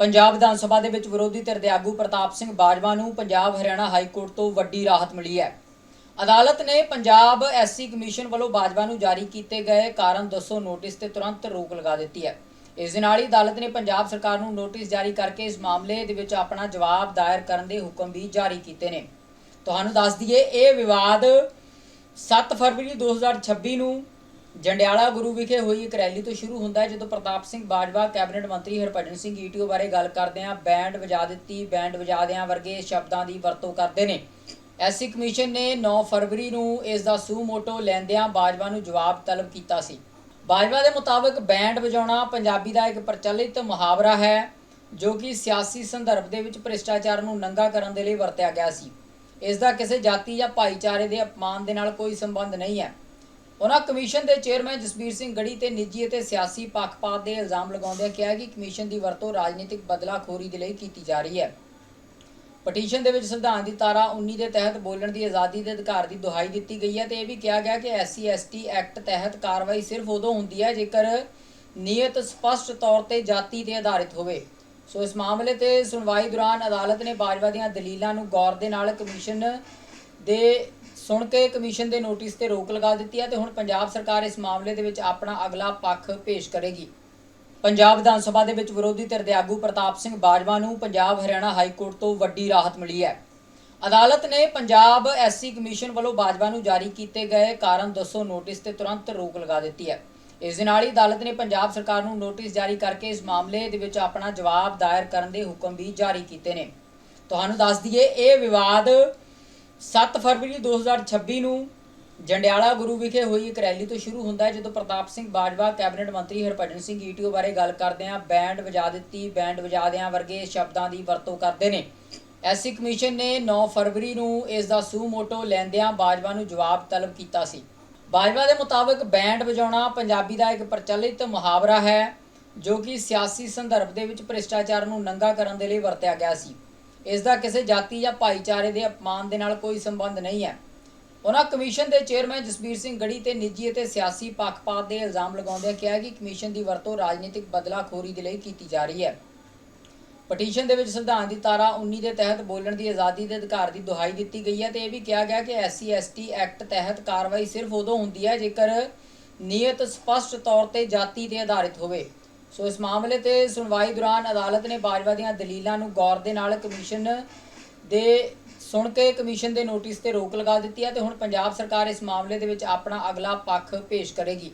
ਪੰਜਾਬ ਵਿਧਾਨ ਸਭਾ ਦੇ ਵਿੱਚ ਵਿਰੋਧੀ ਧਿਰ ਦੇ ਆਗੂ ਪ੍ਰਤਾਪ ਸਿੰਘ ਬਾਜਵਾ ਨੂੰ ਪੰਜਾਬ ਹਰਿਆਣਾ ਹਾਈ ਕੋਰਟ ਤੋਂ ਵੱਡੀ ਰਾਹਤ ਮਿਲੀ ਹੈ। ਅਦਾਲਤ ਨੇ ਪੰਜਾਬ ਐਸਸੀ ਕਮਿਸ਼ਨ ਵੱਲੋਂ ਬਾਜਵਾ ਨੂੰ ਜਾਰੀ ਕੀਤੇ ਗਏ ਕਾਰਨ ਦੱਸੋ ਨੋਟਿਸ ਤੇ ਤੁਰੰਤ ਰੋਕ ਲਗਾ ਦਿੱਤੀ ਹੈ। ਇਸ ਦੇ ਨਾਲ ਹੀ ਅਦਾਲਤ ਨੇ ਪੰਜਾਬ ਸਰਕਾਰ ਨੂੰ ਨੋਟਿਸ ਜਾਰੀ ਕਰਕੇ ਇਸ ਮਾਮਲੇ ਦੇ ਵਿੱਚ ਆਪਣਾ ਜਵਾਬ ਦਾਇਰ ਕਰਨ ਦੇ ਹੁਕਮ ਵੀ ਜਾਰੀ ਕੀਤੇ ਨੇ। ਤੁਹਾਨੂੰ ਦੱਸ ਦਈਏ, ਇਹ ਵਿਵਾਦ 7 ਫਰਵਰੀ 2026 ਨੂੰ ਜੰਡਿਆਲਾ ਗੁਰੂ ਵਿਖੇ ਹੋਈ ਇੱਕ ਰੈਲੀ ਤੋਂ ਸ਼ੁਰੂ ਹੁੰਦਾ ਹੈ, ਜਦੋਂ ਪ੍ਰਤਾਪ ਸਿੰਘ ਬਾਜਵਾ, ਕੈਬਨਿਟ ਮੰਤਰੀ ਹਰਭਜਨ ਸਿੰਘ ਈਟੀਓ ਬਾਰੇ ਗੱਲ ਕਰਦੇ ਆ ਬੈਂਡ ਵਜਾ ਦਿੱਤੀ, ਬੈਂਡ ਵਜਾ ਦਿਆਂ ਵਰਗੇ ਸ਼ਬਦਾਂ ਦੀ ਵਰਤੋਂ ਕਰਦੇ ਨੇ। ਐਸਸੀ ਕਮਿਸ਼ਨ ਨੇ 9 ਫਰਵਰੀ ਨੂੰ ਇਸ ਦਾ ਸੂ ਮੋਟੋ ਲੈਂਦਿਆਂ ਬਾਜਵਾ ਨੂੰ ਜਵਾਬ ਤਲਬ ਕੀਤਾ ਸੀ। ਬਾਜਵਾ ਦੇ ਮੁਤਾਬਕ ਬੈਂਡ ਵਜਾਉਣਾ ਪੰਜਾਬੀ ਦਾ ਇੱਕ ਪ੍ਰਚਲਿਤ ਮੁਹਾਵਰਾ ਹੈ, ਜੋ ਕਿ ਸਿਆਸੀ ਸੰਦਰਭ ਦੇ ਵਿੱਚ ਭ੍ਰਿਸ਼ਟਾਚਾਰ ਨੂੰ ਨੰਗਾ ਕਰਨ ਦੇ ਲਈ ਵਰਤਿਆ ਗਿਆ ਸੀ। ਇਸ ਦਾ ਕਿਸੇ ਜਾਤੀ ਜਾਂ ਭਾਈਚਾਰੇ ਦੇ ਅਪਮਾਨ ਦੇ ਨਾਲ ਕੋਈ ਸੰਬੰਧ ਨਹੀਂ ਹੈ। ਉਹਨਾਂ ਕਮਿਸ਼ਨ ਦੇ ਚੇਅਰਮੈਨ ਜਸਬੀਰ ਸਿੰਘ ਗੜੀ ਤੇ ਨਿੱਜੀ ਅਤੇ ਸਿਆਸੀ ਪੱਖਪਾਤ ਦੇ ਇਲਜ਼ਾਮ ਲਗਾਉਂਦਿਆਂ ਕਿਹਾ ਕਿ ਕਮਿਸ਼ਨ ਦੀ ਵਰਤੋਂ ਰਾਜਨੀਤਿਕ ਬਦਲਾਖੋਰੀ ਦੇ ਲਈ ਕੀਤੀ ਜਾ ਰਹੀ ਹੈ। ਪਟੀਸ਼ਨ ਦੇ ਵਿੱਚ ਸੰਵਿਧਾਨ ਦੀ ਧਾਰਾ 19 ਦੇ ਤਹਿਤ ਬੋਲਣ ਦੀ ਆਜ਼ਾਦੀ ਦੇ ਅਧਿਕਾਰ ਦੀ ਦੁਹਾਈ ਦਿੱਤੀ ਗਈ ਹੈ ਤੇ ਇਹ ਵੀ ਕਿਹਾ ਗਿਆ ਕਿ ਐਸਸੀ ਐਸਟੀ ਐਕਟ ਤਹਿਤ ਕਾਰਵਾਈ ਸਿਰਫ ਉਦੋਂ ਹੁੰਦੀ ਹੈ ਜੇਕਰ ਨੀਅਤ ਸਪਸ਼ਟ ਤੌਰ ਤੇ ਜਾਤੀ ਤੇ ਆਧਾਰਿਤ ਹੋਵੇ। ਸੋ ਇਸ ਮਾਮਲੇ ਤੇ ਸੁਣਵਾਈ ਦੌਰਾਨ ਅਦਾਲਤ ਨੇ ਬਾਜਵਾ ਦੀਆਂ ਦਲੀਲਾਂ ਨੂੰ ਗੌਰ ਦੇ ਨਾਲ ਕਮਿਸ਼ਨ ਦੇ ਸੁਣ ਕੇ ਕਮਿਸ਼ਨ ਦੇ ਨੋਟਿਸ ਤੇ ਰੋਕ ਲਗਾ ਦਿੱਤੀ ਹੈ ਤੇ ਹੁਣ ਪੰਜਾਬ ਸਰਕਾਰ ਇਸ ਮਾਮਲੇ ਦੇ ਵਿੱਚ ਆਪਣਾ ਅਗਲਾ ਪੱਖ ਪੇਸ਼ ਕਰੇਗੀ। ਪੰਜਾਬ ਵਿਧਾਨ ਸਭਾ ਦੇ ਵਿੱਚ ਵਿਰੋਧੀ ਧਿਰ ਦੇ ਆਗੂ ਪ੍ਰਤਾਪ ਸਿੰਘ ਬਾਜਵਾ ਨੂੰ ਪੰਜਾਬ ਹਰਿਆਣਾ ਹਾਈ ਕੋਰਟ ਤੋਂ ਵੱਡੀ ਰਾਹਤ ਮਿਲੀ ਹੈ। ਅਦਾਲਤ ਨੇ ਪੰਜਾਬ ਐਸਸੀ ਕਮਿਸ਼ਨ ਵੱਲੋਂ ਬਾਜਵਾ ਨੂੰ ਜਾਰੀ ਕੀਤੇ ਗਏ ਕਾਰਨ ਦੱਸੋ ਨੋਟਿਸ ਤੇ ਤੁਰੰਤ ਰੋਕ ਲਗਾ ਦਿੱਤੀ ਹੈ। ਇਸ ਦੇ ਨਾਲ ਹੀ ਅਦਾਲਤ ਨੇ ਪੰਜਾਬ ਸਰਕਾਰ ਨੂੰ ਨੋਟਿਸ ਜਾਰੀ ਕਰਕੇ ਇਸ ਮਾਮਲੇ ਦੇ ਵਿੱਚ ਆਪਣਾ ਜਵਾਬ ਦਾਇਰ ਕਰਨ ਦੇ ਹੁਕਮ ਵੀ ਜਾਰੀ ਕੀਤੇ ਨੇ। ਤੁਹਾਨੂੰ ਦੱਸ ਦਈਏ, ਇਹ ਵਿਵਾਦ 7 ਫਰਵਰੀ 2026 ਨੂੰ ਜੰਡਿਆਲਾ ਗੁਰੂ ਵਿਖੇ ਹੋਈ ਇੱਕ ਰੈਲੀ ਤੋਂ ਸ਼ੁਰੂ ਹੁੰਦਾ ਹੈ, ਜਦੋਂ ਪ੍ਰਤਾਪ ਸਿੰਘ ਬਾਜਵਾ, ਕੈਬਨਿਟ ਮੰਤਰੀ ਹਰਭਜਨ ਸਿੰਘ ਈਟੀਓ ਬਾਰੇ ਗੱਲ ਕਰਦੇ ਆ। ਬੈਂਡ ਵਜਾ ਦਿੱਤੀ, ਬੈਂਡ ਵਜਾ ਦਿਆਂ ਵਰਗੇ ਸ਼ਬਦਾਂ ਦੀ ਵਰਤੋਂ ਕਰਦੇ ਨੇ। ਐਸਸੀ ਕਮਿਸ਼ਨ ਨੇ 9 ਫਰਵਰੀ ਨੂੰ ਇਸ ਦਾ ਸੂ ਮੋਟੋ ਲੈਂਦਿਆਂ ਬਾਜਵਾ ਨੂੰ ਜਵਾਬ ਤਲਬ ਕੀਤਾ ਸੀ। ਬਾਜਵਾ ਦੇ ਮੁਤਾਬਕ ਬੈਂਡ ਵਜਾਉਣਾ ਪੰਜਾਬੀ ਦਾ ਇੱਕ ਪ੍ਰਚਲਿਤ ਮੁਹਾਵਰਾ ਹੈ, ਜੋ ਕਿ ਸਿਆਸੀ ਸੰਦਰਭ ਦੇ ਵਿੱਚ ਭ੍ਰਿਸ਼ਟਾਚਾਰ ਨੂੰ ਨੰਗਾ ਕਰਨ ਦੇ ਲਈ ਵਰਤਿਆ ਗਿਆ ਸੀ। ਇਸ ਦਾ ਕਿਸੇ ਜਾਤੀ ਜਾਂ ਭਾਈਚਾਰੇ ਦੇ ਅਪਮਾਨ ਦੇ ਨਾਲ ਕੋਈ ਸੰਬੰਧ ਨਹੀਂ ਹੈ। ਉਹਨਾਂ ਕਮਿਸ਼ਨ ਦੇ ਚੇਅਰਮੈਨ ਜਸਬੀਰ ਸਿੰਘ ਗੜੀ ਤੇ ਨਿੱਜੀ ਅਤੇ ਸਿਆਸੀ ਪੱਖਪਾਤ ਦੇ ਇਲਜ਼ਾਮ ਲਗਾਉਂਦਿਆਂ ਕਿਹਾ ਕਿ ਕਮਿਸ਼ਨ ਦੀ ਵਰਤੋਂ ਰਾਜਨੀਤਿਕ ਬਦਲਾਖੋਰੀ ਦੇ ਲਈ ਕੀਤੀ ਜਾ ਰਹੀ ਹੈ। ਪਟੀਸ਼ਨ ਦੇ ਵਿੱਚ ਸੰਵਿਧਾਨ ਦੀ ਧਾਰਾ 19 ਦੇ ਤਹਿਤ ਬੋਲਣ ਦੀ ਆਜ਼ਾਦੀ ਦੇ ਅਧਿਕਾਰ ਦੀ ਦੁਹਾਈ ਦਿੱਤੀ ਗਈ ਹੈ ਤੇ ਇਹ ਵੀ ਕਿਹਾ ਗਿਆ ਕਿ ਐਸਸੀ, ਐਸਟੀ ਐਕਟ ਤਹਿਤ ਕਾਰਵਾਈ ਸਿਰਫ ਉਦੋਂ ਹੁੰਦੀ ਹੈ ਜੇਕਰ ਨੀਅਤ ਸਪਸ਼ਟ ਤੌਰ ਤੇ ਜਾਤੀ ਤੇ ਆਧਾਰਿਤ ਹੋਵੇ। ਸੋ ਇਸ ਮਾਮਲੇ ਤੇ ਸੁਣਵਾਈ ਦੌਰਾਨ ਅਦਾਲਤ ਨੇ ਬਾਜਵਾ ਦੀਆਂ ਦਲੀਲਾਂ ਨੂੰ ਗੌਰ ਦੇ ਨਾਲ ਕਮਿਸ਼ਨ ਦੇ ਸੁਣ ਕੇ ਕਮਿਸ਼ਨ ਦੇ ਨੋਟਿਸ ਤੇ ਰੋਕ ਲਗਾ ਦਿੱਤੀ ਹੈ ਤੇ ਹੁਣ ਪੰਜਾਬ ਸਰਕਾਰ ਇਸ ਮਾਮਲੇ ਦੇ ਵਿੱਚ ਆਪਣਾ ਅਗਲਾ ਪੱਖ ਪੇਸ਼ ਕਰੇਗੀ।